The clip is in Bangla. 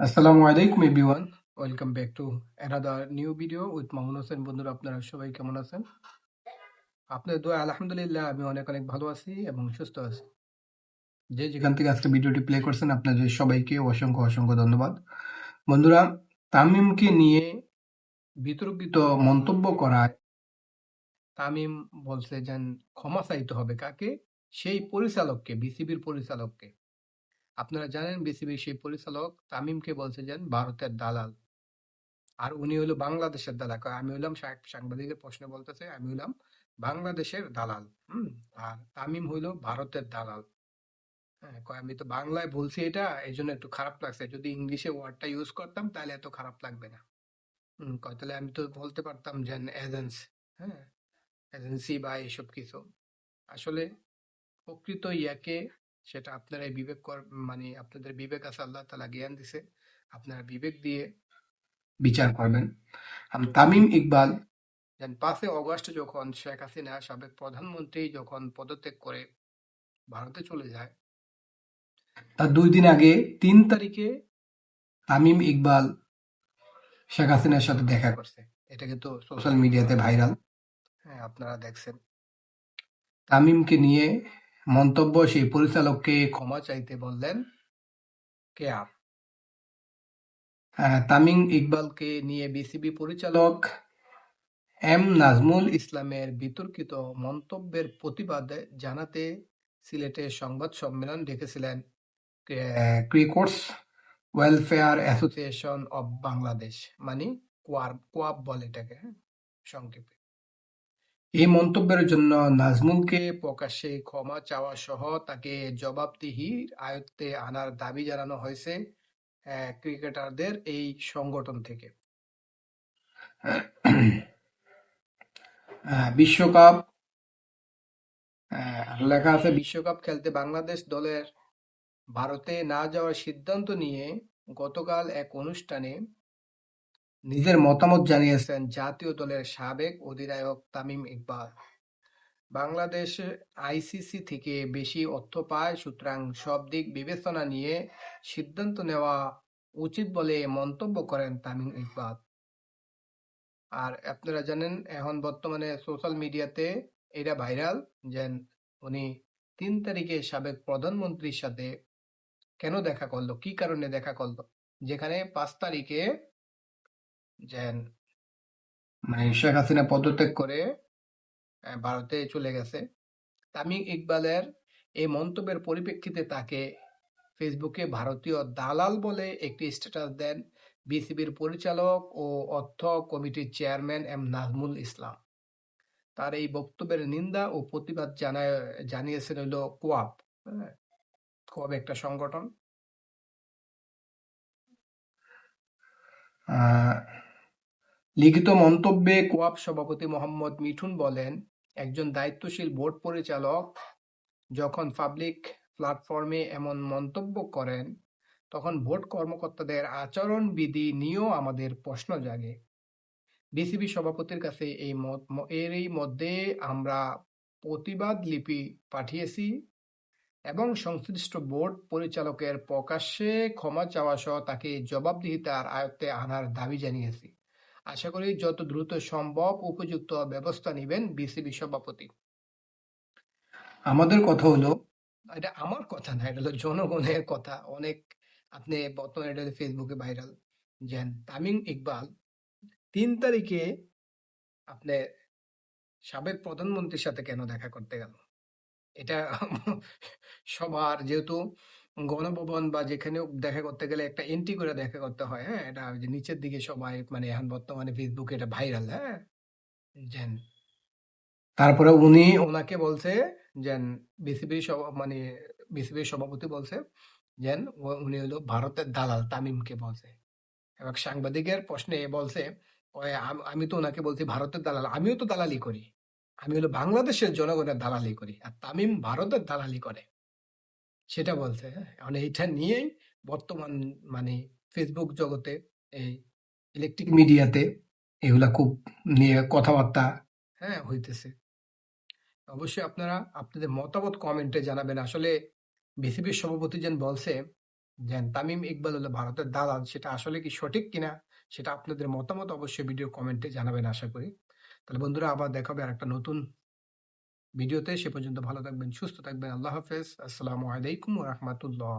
আসসালামু আলাইকুম, everyone. Welcome back to another new video with Mamun Hossain বন্ধুরা, আপনারা সবাই কেমন আছেন? আপনাদের দোয়া, আলহামদুলিল্লাহ, আমি অনেক অনেক ভালো আছি এবং সুস্থ আছি। যে যেখান থেকে আজকে ভিডিওটি প্লে করছেন, আপনাদের সবাইকে অসংখ্য অসংখ্য ধন্যবাদ। বন্ধুরা, তামিমকে নিয়ে বিতর্কিত মন্তব্য করায় তামিম বলছে যেন ক্ষমা চাইতে হবে কাকে? সেই পরিচালককে বিসিবির পরিচালককে। আপনারা জানেন বিসিবির সেই পরিচালক তামিমকে বলছে যেন ভারতের দালাল। আর উনি হলো বাংলাদেশের দালাল। আমি হইলাম সাংবাদিকের প্রশ্ন বলতেছে, আমি হইলাম বাংলাদেশের দালাল। হুম, আর তামিম হইল ভারতের দালাল। হ্যাঁ আমি তো বাংলায় বলছি এটা এই জন্য একটু খারাপ লাগছে। যদি ইংলিশে ওয়ার্ডটা ইউজ করতাম, তাহলে এত খারাপ লাগবে না। তাহলে আমি তো বলতে পারতাম যে এজেন্স হ্যাঁ এজেন্সি বা এইসব কিছু। আসলে প্রকৃত ইয়াকে সেটা আপনারাই বিবেক কর মানে আপনাদের বিবেক আছে, আল্লাহ তাআলা জ্ঞান দিছে। আপনারা বিবেক দিয়ে বিচার করবেন। তামিম ইকবাল দেন, পাঁচই অগস্ট যখন শেখ হাসিনা সাবেক প্রধানমন্ত্রী যখন পদত্যাগ করে ভারতে চলে যায়, তার দুই দিন আগে তিন তারিখে তামিম ইকবাল শেখ হাসিনার সাথে দেখা করছে। এটা কিন্তু সোশ্যাল মিডিয়াতে ভাইরাল। হ্যাঁ আপনারা দেখছেন। তামিমকে নিয়ে মন্তব্য সেই পরিচালককে ক্ষমা চাইতে বললেন কে আপ তামিম ইকবালকে নিয়ে বিসিবি পরিচালক এম নাজমুল ইসলামের বিতর্কিত মন্তব্যের প্রতিবাদে জানাতে সিলেটে সংবাদ সম্মেলন ডেকেছিলেন ক্রিকোর্স ওয়েলফেয়ার অ্যাসোসিয়েশন অব বাংলাদেশ মানে কোয়াব কোয়াব বলে এটাকে, সংক্ষেপে। এই মন্তব্যের জন্য নাজমুলকে প্রকাশ্যে ক্ষমা চাওয়া সহ তাকে জবাবদিহির আয়ত্তে আনার দাবি জানানো হয়েছে ক্রিকেটারদের এই সংগঠন থেকে। বিশ্বকাপ লেখা আছে, বিশ্বকাপ খেলতে বাংলাদেশ দলের ভারতে না যাওয়ার সিদ্ধান্ত নিয়ে গতকাল এক অনুষ্ঠানে নিজের মতামত জানিয়েছেন জাতীয় দলের সাবেক অধিনায়ক তামিম ইকবাল। বাংলাদেশ আইসিসি থেকে বেশি অর্থ পায়, সুতরাং সব দিক বিবেচনা নিয়ে সিদ্ধান্ত নেওয়া উচিত বলে মন্তব্য করেন তামিম ইকবাল। আর আপনারা জানেন, এখন বর্তমানে সোশ্যাল মিডিয়াতে এটা ভাইরাল যে উনি তিন তারিখে সাবেক প্রধানমন্ত্রীর সাথে কেন দেখা করল, কি কারণে দেখা করল, যেখানে পাঁচ তারিখে যে মানে শেখ হাসিনা পদত্যাগ করে ভারতে চলে গেছে। তামিম ইকবালের এই মন্তব্যের পরিপ্রেক্ষিতে তাকে ফেসবুকে ভারতীয় দালাল বলে একটি স্ট্যাটাস দেন বিসিবির পরিচালক ও অর্থ কমিটির চেয়ারম্যান এম নাজমুল ইসলাম। তার এই বক্তব্যের নিন্দা ও প্রতিবাদ জানায় জানিয়েছেন হলো কোয়াব হ্যাঁ? কোয়াব একটা সংগঠন। আহ, লিখিত মন্তব্যে কোয়াব সভাপতি মোহাম্মদ মিঠুন বলেন, একজন দায়িত্বশীল বোর্ড পরিচালক যখন পাবলিক প্ল্যাটফর্মে এমন মন্তব্য করেন, তখন বোর্ড কর্মকর্তাদের আচরণবিধি নিয়েও আমাদের প্রশ্ন জাগে। বিসিবি সভাপতির কাছে এই মত- এরই মধ্যে আমরা প্রতিবাদ লিপি পাঠিয়েছি এবং সংশ্লিষ্ট বোর্ড পরিচালকের প্রকাশ্যে ক্ষমা চাওয়া সহ তাকে জবাবদিহিতার আয়ত্তে আনার দাবি জানিয়েছি। আশা করি যত দ্রুত সম্ভব উপযুক্ত ব্যবস্থা নেবেন বিসিবি সভাপতি। আমাদের কথা হলো এটা আমার কথা না এটা হলো জনগণের কথা। অনেক আপনি বর্তমানে এটা ফেসবুকে ভাইরাল যে তামিম ইকবাল তিন তারিখে আপনি সাবেক প্রধানমন্ত্রীর সাথে কেন দেখা করতে গেল? এটা সবার যেহেতু গণভবন বা যেখানেও দেখা করতে গেলে একটা এন্ট্রি করে দেখা করতে হয় হ্যাঁ? এটা ওই যে নিচের দিকে সবাই মানে এখন বর্তমানে ফেসবুকে এটা ভাইরাল হ্যাঁ? যেন তারপরে উনি ওনাকে বলছে, যেন বিসিবি মানে বিসিবির সভাপতি বলছে, যেন উনি হলো ভারতের দালাল তামিমকে বলছে। এবং সাংবাদিকের প্রশ্নে বলছে আমি তো ওনাকে বলছি ভারতের দালাল, আমিও তো দালালি করি। আমি হলো বাংলাদেশের জনগণের দালালি করি। আর তামিম ভারতের দালালি করে। সেটা বলছে হ্যাঁ মানে এটা নিয়েই বর্তমান মানে ফেসবুক জগতে এই ইলেকট্রিক মিডিয়াতে এগুলা খুব নিয়ে কথাবার্তা হ্যাঁ হইতেছে। অবশ্যই আপনারা আপনাদের মতামত কমেন্টে জানাবেন। আসলে বিসিবির সভাপতি যেন বলছে, যেন তামিম ইকবাল হলো ভারতের দালাল, সেটা আসলে কি সঠিক কিনা সেটা আপনাদের মতামত অবশ্যই ভিডিও কমেন্টে জানাবেন আশা করি। তাহলে বন্ধুরা আবার দেখাবে আর একটা নতুন ভিডিওতে সে পর্যন্ত ভালো থাকবেন সুস্থ থাকবেন। আল্লাহ হাফেজ। আসসালামু আলাইকুম রহমতুল্লাহ।